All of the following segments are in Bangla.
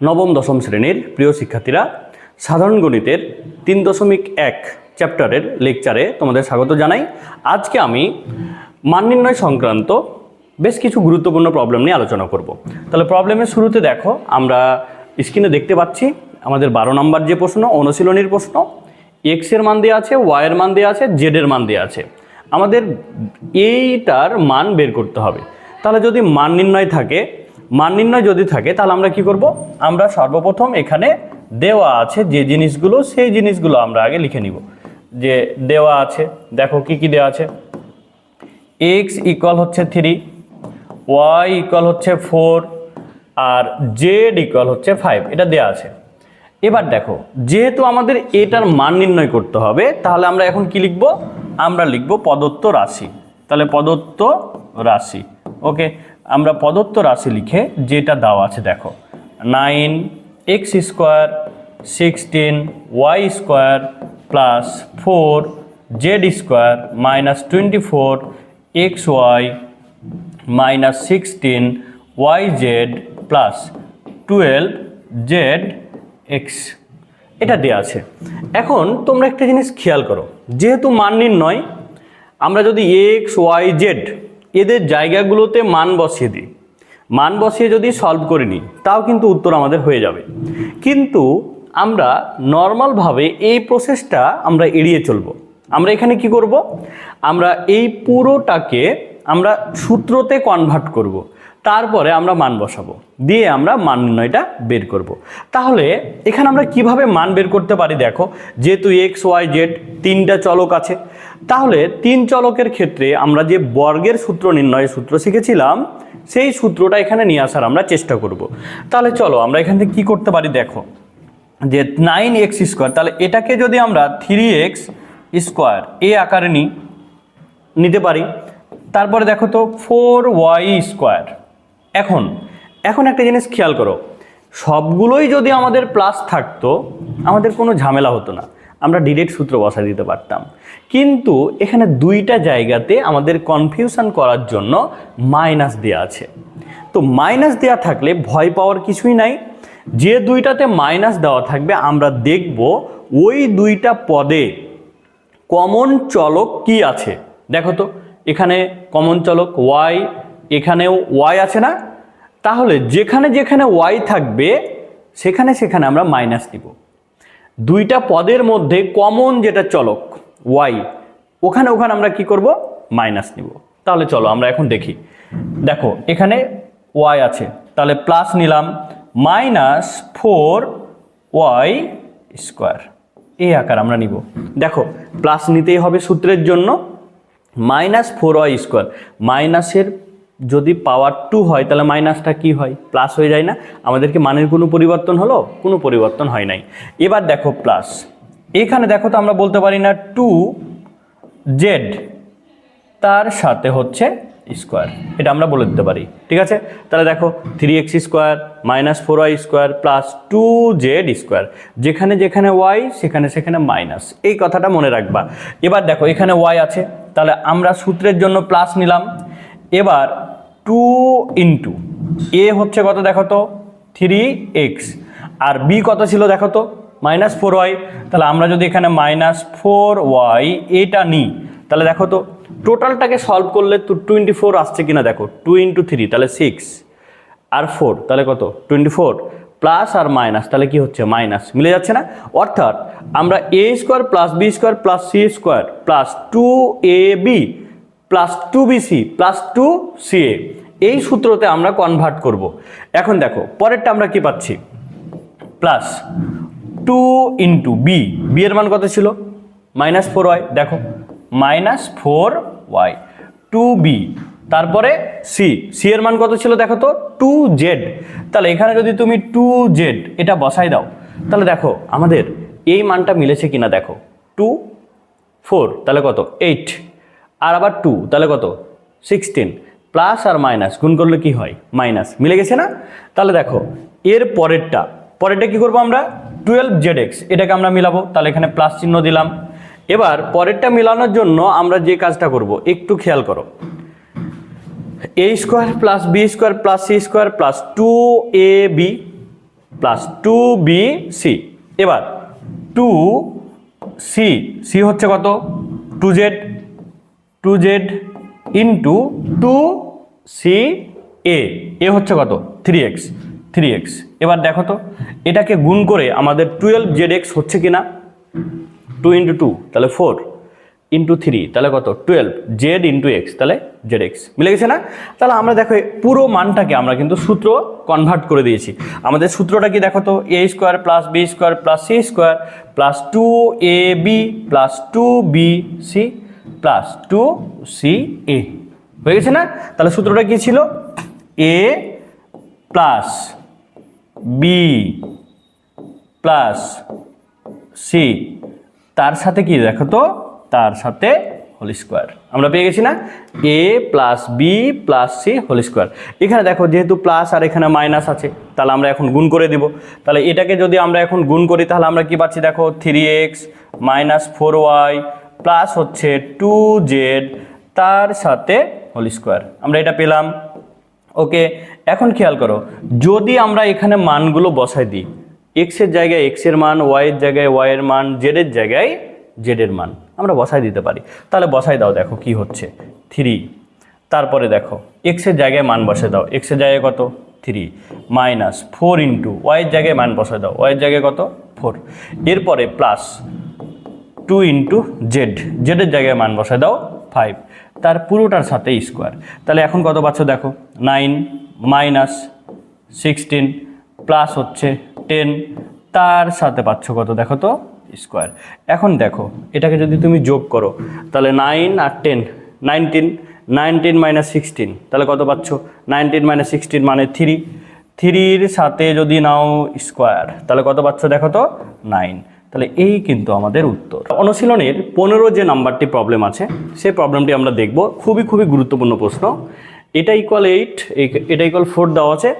নবম দশম শ্রেণির প্রিয় শিক্ষার্থীরা, সাধারণ গণিতের তিন দশমিক এক চ্যাপ্টারের লেকচারে তোমাদের স্বাগত জানাই। আজকে আমি মান নির্ণয় সংক্রান্ত বেশ কিছু গুরুত্বপূর্ণ প্রবলেম নিয়ে আলোচনা করব। তাহলে প্রবলেমের শুরুতে দেখো, আমরা স্ক্রিনে দেখতে পাচ্ছি, আমাদের বারো নম্বর যে প্রশ্ন, অনুশীলনীর প্রশ্ন এক্সের মান দেওয়া আছে ওয়াই এর মান দেওয়া আছে জেড এর মান দেওয়া আছে। আমাদের এইটার মান বের করতে হবে। তাহলে যদি মান নির্ণয় থাকে মান নির্ণয় যদি থাকে, তাহলে আমরা কি করব? আমরা সর্বপ্রথম এখানে দেওয়া আছে যে জিনিসগুলো, সেই জিনিসগুলো আমরা আগে লিখে নিব। যে দেওয়া আছে, দেখো কি কি দেওয়া আছে? এক্স ইকুয়াল হচ্ছে থ্রি, ওয়াই ইকুয়াল হচ্ছে ফোর, আর জেড ইকুয়াল হচ্ছে ফাইভ, এটা দেওয়া আছে। এবার দেখো, যেহেতু আমাদের এটার মান নির্ণয় করতে হবে, তাহলে আমরা এখন কি লিখব? আমরা লিখব প্রদত্ত রাশি। তাহলে প্রদত্ত রাশি, ওকে? আমরা প্রদত্ত রাশি লিখে যেটা দেওয়া আছে দেখো, nine X square, sixteen Y square plus four Z square minus twenty four X Y minus sixteen Y Z plus twelve Z X. এটা দেওয়া আছে। এখন তোমরা একটা জিনিস খেয়াল করো, যেহেতু মান নির্ণয়, আমরা যদি এক্স, ওয়াই, জেড এদের জায়গাগুলোতে মান বসিয়ে দিই। মান বসিয়ে যদি সলভ করে নিই, তাও কিন্তু উত্তর আমাদের হয়ে যাবে। কিন্তু আমরা নর্মালভাবে এই প্রসেসটা আমরা এড়িয়ে চলবো। আমরা এখানে কি করব? আমরা এই পুরোটাকে আমরা সূত্রতে কনভার্ট করব। তারপরে আমরা মান বসাবো। দিয়ে আমরা মান নির্ণয়টা বের করব। তাহলে এখানে আমরা কীভাবে মান বের করতে পারি দেখো? যেহেতু এক্স ওয়াই জেড তিনটা চলক আছে তাহলে তিন চলকের ক্ষেত্রে আমরা যে বর্গের সূত্র নির্ণয়ের সূত্র শিখেছিলাম, সেই সূত্রটা এখানে নিয়ে আসার আমরা চেষ্টা করব। তাহলে চলো, আমরা এখান থেকে কী করতে পারি দেখো, যে নাইন এক্স স্কোয়ার তাহলে এটাকে যদি আমরা থ্রি এক্স স্কোয়ার এ আকারে নিই নিতে পারি। তারপরে দেখো তো ফোর ওয়াই স্কোয়ার এখন এখন একটা জিনিস খেয়াল করো, সবগুলোই যদি আমাদের প্লাস থাকতো, আমাদের কোনো ঝামেলা হতো না। আমরা ডিরেক্ট সূত্র বসাই দিতে পারতাম। কিন্তু এখানে দুইটা জায়গাতে আমাদের কনফিউশন করার জন্য মাইনাস দেওয়া আছে। তো মাইনাস দেওয়া থাকলে ভয় পাওয়ার কিছুই নাই। যে দুইটাতে মাইনাস দেওয়া থাকবে, আমরা দেখব ওই দুইটা পদে কমন চলক কি আছে। দেখো তো, এখানে কমন চলক ওয়াই এখানেও ওয়াই আছে না? তাহলে যেখানে যেখানে ওয়াই থাকবে, সেখানে সেখানে আমরা মাইনাস দিব দুইটা পদের মধ্যে কমন যেটা চলক ওয়াই ওখানে ওখানে আমরা কি করব? মাইনাস নিব। তাহলে চলো আমরা এখন দেখি। দেখো, এখানে ওয়াই আছে। তাহলে প্লাস নিলাম মাইনাস ফোর ওয়াই স্কোয়ার এই আকার আমরা নিব। দেখো প্লাস নিতেই হবে সূত্রের জন্য মাইনাস ফোর ওয়াই স্কোয়ার মাইনাসের যদি পাওয়ার টু হয়, তাহলে মাইনাসটা কি হয়? প্লাস হয়ে যায় না। আমাদেরকে মানের কোনো পরিবর্তন হলো? কোনো পরিবর্তন হয় নাই। এবার দেখো প্লাস এখানে দেখো তো আমরা বলতে পারি না টু জেড তার সাথে হচ্ছে স্কোয়ার এটা আমরা বলে দিতে পারি। ঠিক আছে? তাহলে দেখো three x square minus four y square plus two z square যেখানে যেখানে ওয়াই সেখানে সেখানে মাইনাস এই কথাটা মনে রাখবা। এবার দেখো এখানে ওয়াই আছে। তাহলে আমরা সূত্রের জন্য প্লাস নিলাম। এবার টু ইন্টু এ হচ্ছে কত দেখো তো? থ্রি এক্স আর বি কত ছিল দেখো তো? মাইনাস ফোর ওয়াই তাহলে আমরা যদি এখানে মাইনাস ফোর ওয়াই এটা নিই, তাহলে দেখো তো টোটালটাকে সলভ করলে তো টোয়েন্টি ফোর আসছে কিনা দেখো? টু ইন্টু থ্রি তাহলে সিক্স আর ফোর তাহলে কত? টোয়েন্টি ফোর প্লাস আর মাইনাস তাহলে কি হচ্ছে? মাইনাস মিলে যাচ্ছে না? অর্থাৎ, আমরা a square plus b square plus c square plus two a b plus two b c plus two c a এই সূত্রতে আমরা কনভার্ট করব। এখন দেখো, পরেরটা আমরা কি পাচ্ছি? Plus two into b b এর মান কত ছিল? মাইনাস ফোর ওয়াই দেখো minus four y two b তারপরে সি সি এর মান কত ছিল দেখো তো? টু জেড তাহলে এখানে যদি তুমি টু জেড এটা বসাই দাও। তাহলে দেখো, আমাদের এই মানটা মিলেছে কিনা দেখো। টু ফোর তাহলে কত? এইট আর আবার টু তাহলে কত? সিক্সটিন প্লাস আর মাইনাস গুণ করলে কি হয়? মাইনাস মিলে গেছে না? তাহলে দেখো, এর পরেরটা পরেরটা কি করব আমরা? টুয়েলভ জেড এক্স এটাকে আমরা মিলাবো, তাহলে এখানে প্লাস চিহ্ন দিলাম। এবার পরেরটা মেলানোর জন্য আমরা যে কাজটা করব, একটু খেয়াল করো। A square plus b square plus c square plus two a b plus two b c এবার টু সি সি হচ্ছে কত? Two z two z into two c a a হচ্ছে কত? থ্রি এক্স থ্রি এক্স এবার দেখো তো, এটাকে গুণ করে আমাদের টুয়েলভ জেড এক্স হচ্ছে কি না টু ইন্টু টু তাহলে ফোর ইন্টু থ্রি তাহলে কত? টুয়েলভ জেড ইন্টু এক্স তাহলে জেড এক্স মিলে গেছে না? তাহলে আমরা দেখো পুরো মানটাকে আমরা কিন্তু সূত্র কনভার্ট করে দিয়েছি। আমাদের সূত্রটা কি দেখো তো? A square plus b square plus c square plus two a b plus two b c plus two c a. হয়ে গেছে না? তাহলে সূত্রটা কি ছিল? A plus b plus c. তার সাথে কি দেখো তো? তার সাথে হোল স্কোয়ার। আমরা পেয়ে গেছি না? A plus b plus c whole square. এখানে দেখো যেহেতু প্লাস আর এখানে মাইনাস আছে, তাহলে আমরা এখন গুণ করে দিব। তাহলে এটাকে যদি আমরা এখন গুণ করি, তাহলে আমরা কি পাচ্ছি? দেখো three x minus four y plus হচ্ছে টু জেড তার সাথে হোল স্কোয়ার। আমরা এটা পেলাম। ওকে, এখন খেয়াল করো, যদি আমরা এখানে মানগুলো বসাই দিই এক্সের জায়গায় এক্সের মান ওয়াইয়ের জায়গায় ওয়াইয়ের মান জেডের জায়গায় জেডের মান, আমরা বসাই দিতে পারি। তাহলে বসাই দাও, দেখো কি হচ্ছে। থ্রি তারপরে দেখো এক্সের জায়গায় মান বসাই দাও। এক্সের জায়গায় কত? থ্রি মাইনাস ফোর ইন্টু ওয়াইয়ের জায়গায় মান বসাই দাও। ওয়াইয়ের জায়গায় কত? ফোর এরপরে প্লাস টু ইন্টু জেড জেডের জায়গায় মান বসায় দাও ফাইভ তার পুরোটার সাথে স্কোয়ার তাহলে এখন কত পাচ্ছ দেখো? নাইন মাইনাস সিক্সটিন প্লাস হচ্ছে টেন তার সাথে পাচ্ছ কত দেখো তো? স্কোয়ার এখন দেখো, এটাকে যদি তুমি যোগ করো, তাহলে নাইন আর ten nineteen nineteen minus sixteen তাহলে কত পাচ্ছ? নাইনটিন মাইনাস সিক্সটিন মানে থ্রি থ্রির সাথে যদি নাও স্কোয়ার তাহলে কত পাচ্ছ দেখো তো? নাইন তাহলে এই কিন্তু আমাদের উত্তর। অনুশীলনের পনেরো যে নাম্বারটি প্রবলেম আছে, সেই প্রবলেমটি আমরা দেখব। খুবই খুবই গুরুত্বপূর্ণ প্রশ্ন। এটা ইকুয়াল এইট এটা ইকুয়াল ফোর দেওয়া আছে।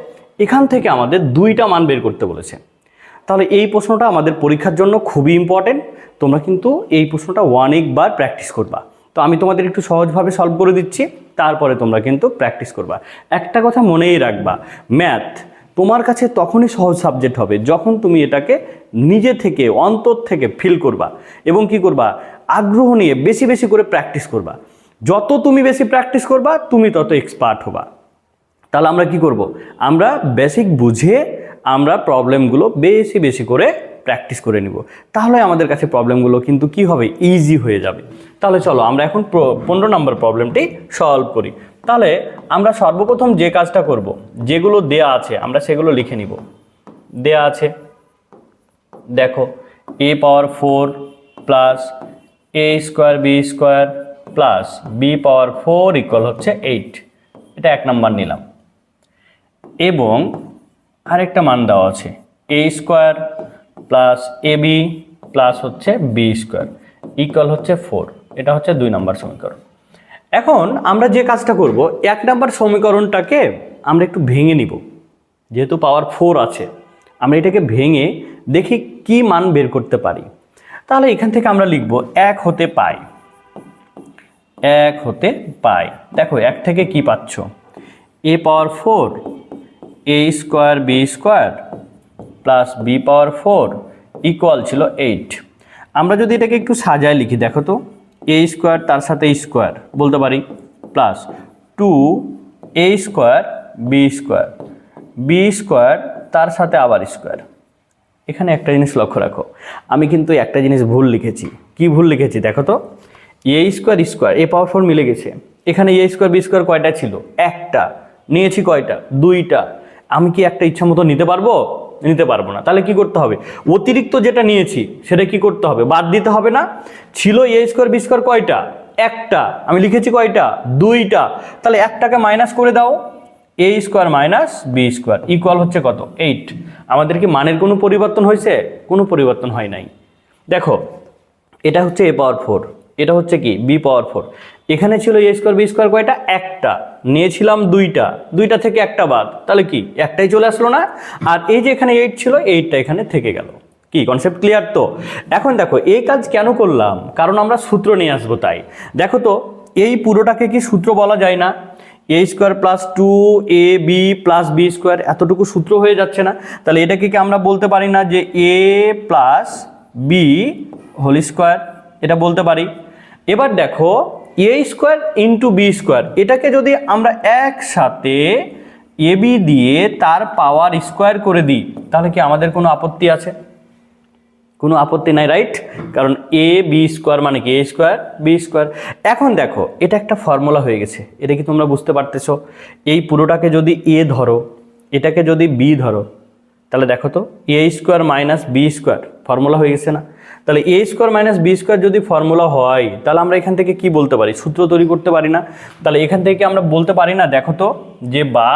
এখান থেকে আমাদের দুইটা মান বের করতে বলেছে। তাহলে এই প্রশ্নটা আমাদের পরীক্ষার জন্য খুবই ইম্পর্টেন্ট তোমরা কিন্তু এই প্রশ্নটা ওয়ান বার প্র্যাকটিস করবা। তো আমি তোমাদের একটু সহজভাবে সলভ করে দিচ্ছি, তারপরে তোমরা কিন্তু প্র্যাকটিস করবা। একটা কথা মনেই রাখবা ম্যাথ তোমার কাছে তখনই সহজ সাবজেক্ট হবে, যখন তুমি এটাকে নিজে থেকে, অন্তর থেকে ফিল করবা এবং কি করবা? আগ্রহ নিয়ে বেশি বেশি করে প্র্যাকটিস করবা। যত তুমি বেশি প্র্যাকটিস করবা, তুমি তত এক্সপার্ট হবা। তাহলে আমরা কি করব? আমরা বেসিক বুঝে আমরা প্রবলেমগুলো বেশি বেশি করে প্র্যাকটিস করে নিব। তাহলে আমাদের কাছে প্রবলেমগুলো কিন্তু কি হবে? ইজি হয়ে যাবে। তাহলে চলো, আমরা এখন পনেরো নম্বর প্রবলেমটি সলভ করি। তাহলে আমরা সর্বপ্রথম যে কাজটা করব, যেগুলো দেয়া আছে, আমরা সেগুলো লিখে নিব। দেয়া আছে, দেখো a power four plus a square b square plus b power four equal হচ্ছে এইট এটা এক নাম্বার নিলাম। এবং আরেকটা মান দেওয়া আছে a square plus a b plus হচ্ছে বি স্কোয়ার ইকুয়াল হচ্ছে ফোর এটা হচ্ছে দুই নম্বর সমীকরণ। এখন আমরা যে কাজটা করব, এক নাম্বার সমীকরণটাকে আমরা একটু ভেঙে নিব। যেহেতু পাওয়ার ফোর আছে, আমরা এটাকে ভেঙে দেখি কি মান বের করতে পারি। তাহলে এখান থেকে আমরা লিখব এক হতে পাই। এক হতে পাই। দেখো, এক থেকে কি পাচ্ছ? A power four a square b square plus b power four equal ছিল এইট আমরা যদি এটাকে একটু সাজায় লিখি, দেখো তো এ স্কোয়ার তার সাথে স্কোয়ার বলতে পারি plus two a square b square b square তার সাথে আবার স্কোয়ার এখানে একটা জিনিস লক্ষ্য রাখো, আমি কিন্তু একটা জিনিস ভুল লিখেছি। কি ভুল লিখেছি, দেখো তো a square square a power four মিলে গেছে। এখানে এ স্কোয়ার বি স্কোয়ার কয়টা ছিল? একটা। নিয়েছি কয়টা? দুইটা। আমি কি একটা ইচ্ছা মতো নিতে পারব? নিতে পারব না। তাহলে কি করতে হবে? অতিরিক্ত যেটা নিয়েছি, সেটা কি করতে হবে? বাদ দিতে হবে না? ছিল এ স্কোয়ার বি স্কোয়ার কয়টা? একটা। আমি লিখেছি কয়টা? দুইটা। তাহলে একটাকে মাইনাস করে দাও। A square minus b square equal হচ্ছে কত? এইট আমাদের কি মানের কোনো পরিবর্তন হয়েছে? কোনো পরিবর্তন হয় নাই। দেখো, এটা হচ্ছে এ পাওয়ার ফোর এটা হচ্ছে কি? বি পাওয়ার ফোর এখানে ছিল এ স্কোয়ার বি স্কোয়ার কয়টা? একটা। নিয়েছিলাম দুইটা। দুইটা থেকে একটা বাদ। তাহলে কি? একটাই চলে আসলো না? আর এই যে এখানে এইট ছিল এইটটা এখানে থেকে গেল। কি? কনসেপ্ট ক্লিয়ার তো? এখন দেখো, এই কাজ কেন করলাম? কারণ আমরা সূত্র নিয়ে আসব তাই। দেখো তো, এই পুরোটাকে কি সূত্র বলা যায় না? A square plus two a b plus b square এতটুকু সূত্র হয়ে যাচ্ছে না। তাহলে এটাকে কি আমরা বলতে পারি না যে a plus b whole square এটা বলতে পারি। এবার দেখো a square into b square এটাকে যদি আমরা একসাথে এ বি দিয়ে তার পাওয়ার স্কোয়ার করে দিই, তাহলে কি আমাদের কোনো আপত্তি আছে? কোনো আপত্তি নাই রাইট কারণ এ বি স্কোয়ার মানে কি? এ স্কোয়ার বি স্কোয়ার এখন দেখো, এটা একটা ফর্মুলা হয়ে গেছে, এটা কি তোমরা বুঝতে পারতেছো? এই পুরোটাকে যদি এ ধরো, এটাকে যদি বি ধরো, তাহলে দেখো তো a square minus b square formula হয়ে গেছে না? তাহলে a square minus b square যদি ফর্মুলা হয়, তাহলে আমরা এখান থেকে কি বলতে পারি? সূত্র তৈরি করতে পারি না। তাহলে এখান থেকে আমরা বলতে পারি না, দেখো তো, যে বা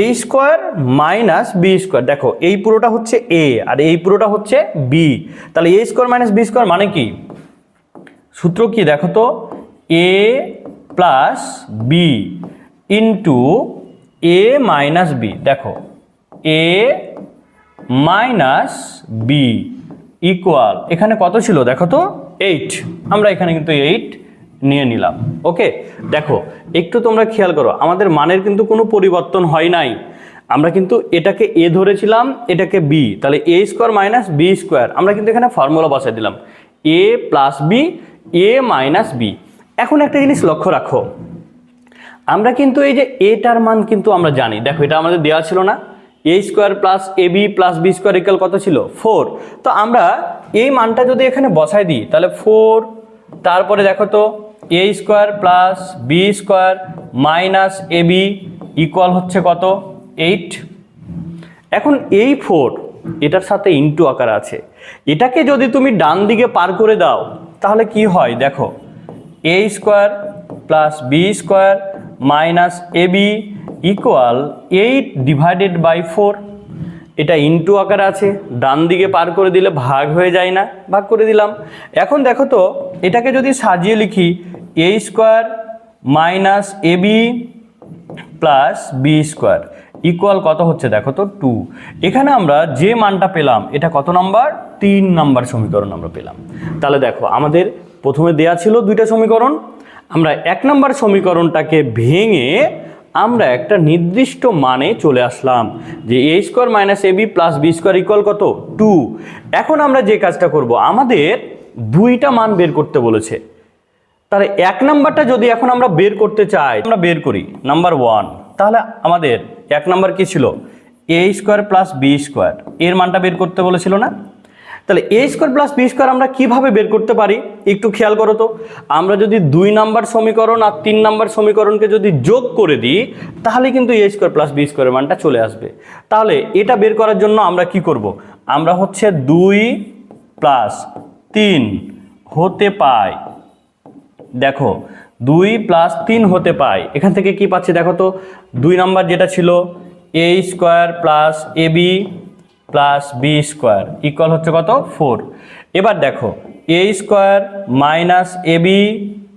a square minus b square দেখো, এই পুরোটা হচ্ছে এ আর এই পুরোটা হচ্ছে বি তাহলে a square minus b square মানে কি? সূত্র কি? দেখো তো a plus b into a minus b দেখো এ মাইনাস বি ইকুয়াল এখানে কত ছিল? দেখো তো এইট আমরা এখানে কিন্তু এইট নিয়ে নিলাম ওকে দেখো, একটু তোমরা খেয়াল করো, আমাদের মানের কিন্তু কোনো পরিবর্তন হয় নাই। আমরা কিন্তু এটাকে এ ধরেছিলাম, এটাকে বি তাহলে a square minus b square আমরা কিন্তু এখানে ফর্মুলা বসাই দিলাম a plus b a minus b এখন একটা জিনিস লক্ষ্য রাখো, আমরা কিন্তু এই যে এটার মান কিন্তু আমরা জানি। দেখো, এটা আমাদের দেওয়া ছিল না a square plus a b plus b square equal কত ছিল? ফোর তো আমরা এই মানটা যদি এখানে বসাই দিই, তাহলে ফোর তারপরে দেখো তো a square plus b square minus a b equal হচ্ছে কত? এইট এখন এই ফোর এটার সাথে ইন্টু আকার আছে। এটাকে যদি তুমি ডান দিকে পার করে দাও, তাহলে কি হয়? দেখো a square plus b square minus a b equal eight divided by four এটা ইন্টু আকার আছে, ডান দিকে পার করে দিলে ভাগ হয়ে যায় না, ভাগ করে দিলাম। এখন দেখো তো, এটাকে যদি সাজিয়ে লিখি a square minus a b plus b square equal কত হচ্ছে দেখো তো টু এখানে আমরা যে মানটা পেলাম, এটা কত নাম্বার তিন নাম্বার সমীকরণ আমরা পেলাম। তাহলে দেখো, আমাদের প্রথমে দেয়া ছিল দুইটা সমীকরণ, আমরা এক নাম্বার সমীকরণটাকে ভেঙে আমরা একটা নির্দিষ্ট মানে চলে আসলাম, যে a square minus a plus b square equal কত? টু এখন আমরা যে কাজটা করব, আমাদের দুইটা মান বের করতে বলেছে। তাহলে এক নাম্বারটা যদি এখন আমরা বের করতে চাই, আমরা বের করি নাম্বার ওয়ান তাহলে আমাদের এক নাম্বার কি ছিল? A square plus b square এর মানটা বের করতে বলেছিল না? তাহলে a square plus b square আমরা কীভাবে বের করতে পারি? একটু খেয়াল করো তো। আমরা যদি দুই নাম্বার সমীকরণ আর তিন নাম্বার সমীকরণকে যদি যোগ করে দিই, তাহলে কিন্তু এ স্কোয়ার প্লাস বি স্কোয়ারের মানটা চলে আসবে। তাহলে এটা বের করার জন্য আমরা কি করব? আমরা হচ্ছে দুই প্লাস তিন হতে পাই। দেখো, দুই প্লাস তিন হতে পাই। এখান থেকে কি পাচ্ছি? দেখো তো, দুই নাম্বার যেটা ছিল a square plus a b plus b square equal হচ্ছে কত? ফোর এবার দেখো a square minus a b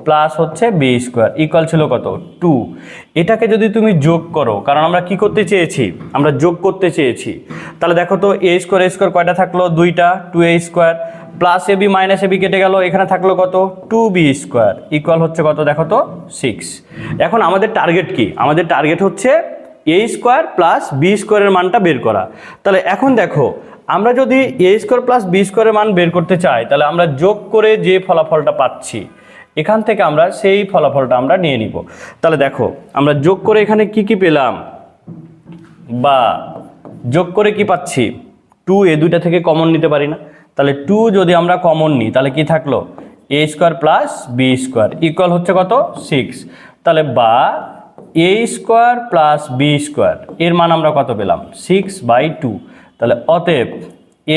plus হচ্ছে বি স্কোয়ার ইকুয়াল ছিল কত? টু এটাকে যদি তুমি যোগ করো, কারণ আমরা কি করতে চেয়েছি? আমরা যোগ করতে চেয়েছি। তাহলে দেখো তো এ স্কোয়ার এ স্কোয়ার কয়টা থাকল? দুইটা two a square plus a b minus a b কেটে গেল, এখানে থাকল কত? টু বি স্কোয়ার ইকুয়াল হচ্ছে কত? দেখো তো সিক্স এখন আমাদের টার্গেট কি? আমাদের টার্গেট হচ্ছে এ স্কোয়ার প্লাস বি স্কোয়ারের মানটা বের করা। তাহলে এখন দেখো, আমরা যদি এ স্কোয়ার প্লাস বি স্কোয়ারের মান বের করতে চাই, তাহলে আমরা যোগ করে যে ফলাফলটা পাচ্ছি, এখান থেকে আমরা সেই ফলাফলটা আমরা নিয়ে নিব। তাহলে দেখো, আমরা যোগ করে এখানে কি কি পেলাম? বা যোগ করে কি পাচ্ছি? টু এ দুইটা থেকে কমন নিতে পারি না। তাহলে টু যদি আমরা কমন নিই, তাহলে কি থাকল? A square plus b square equal হচ্ছে কত? সিক্স তাহলে বা a square plus b square এর মান আমরা কত পেলাম? সিক্স বাই টু তাহলে অতএব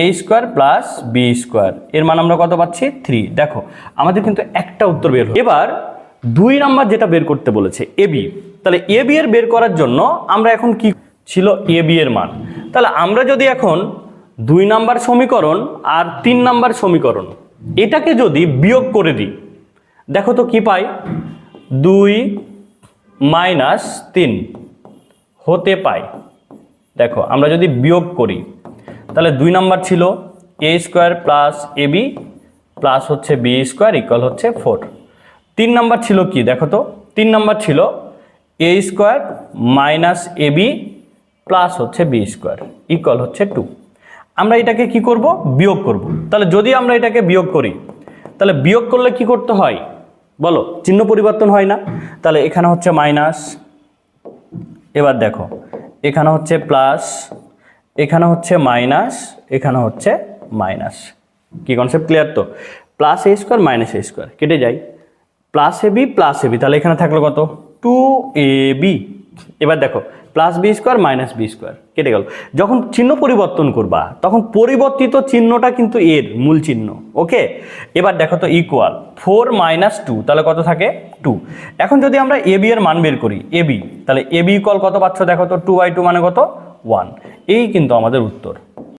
a square plus b square এর মান আমরা কত পাচ্ছি? থ্রি দেখো, আমাদের কিন্তু একটা উত্তর বের এবার দুই নাম্বার যেটা বের করতে বলেছে এ বি তাহলে এ বি এর বের করার জন্য আমরা এখন কি ছিল? এ বি এর মান। তাহলে আমরা যদি এখন দুই নাম্বার সমীকরণ আর তিন নাম্বার সমীকরণ, এটাকে যদি বিয়োগ করে দিই, দেখো তো কি পাই? দুই মাইনাস তিন হতে পাই দেখো, আমরা যদি বিয়োগ করি, তাহলে দুই নাম্বার ছিল a square plus a b plus হচ্ছে বি স্কোয়ার ইকুয়াল হচ্ছে ফোর তিন নাম্বার ছিল কি? দেখো তো, তিন নাম্বার ছিল a square minus a b plus হচ্ছে বি স্কোয়ার ইকুয়াল হচ্ছে টু আমরা এটাকে কি করব? বিয়োগ করব। তাহলে যদি আমরা এটাকে বিয়োগ করি, তাহলে বিয়োগ করলে কি করতে হয়? বলো, চিহ্ন পরিবর্তন হয় না? তাহলে এখানে হচ্ছে মাইনাস এবার দেখো, এখানে হচ্ছে প্লাস এখানে হচ্ছে মাইনাস এখানে হচ্ছে মাইনাস কি কনসেপ্ট ক্লিয়ার তো? Plus a square minus a square কেটে যাই। Plus a b plus a b তাহলে এখানে থাকল কত? টু এ বি এবার দেখো plus b square minus b square কেটে গেল। যখন চিহ্ন পরিবর্তন করবা, তখন পরিবর্তিত চিহ্নটা কিন্তু এর মূল চিহ্ন ওকে এবার দেখো তো ইকুয়াল ফোর মাইনাস টু তাহলে কত থাকে? টু এখন যদি আমরা এ বি এর মান বের করি এ বি তাহলে এ ইকুয়াল কত পাচ্ছ দেখো তো? টু বাই টু মানে কত? ওয়ান এই কিন্তু আমাদের উত্তর।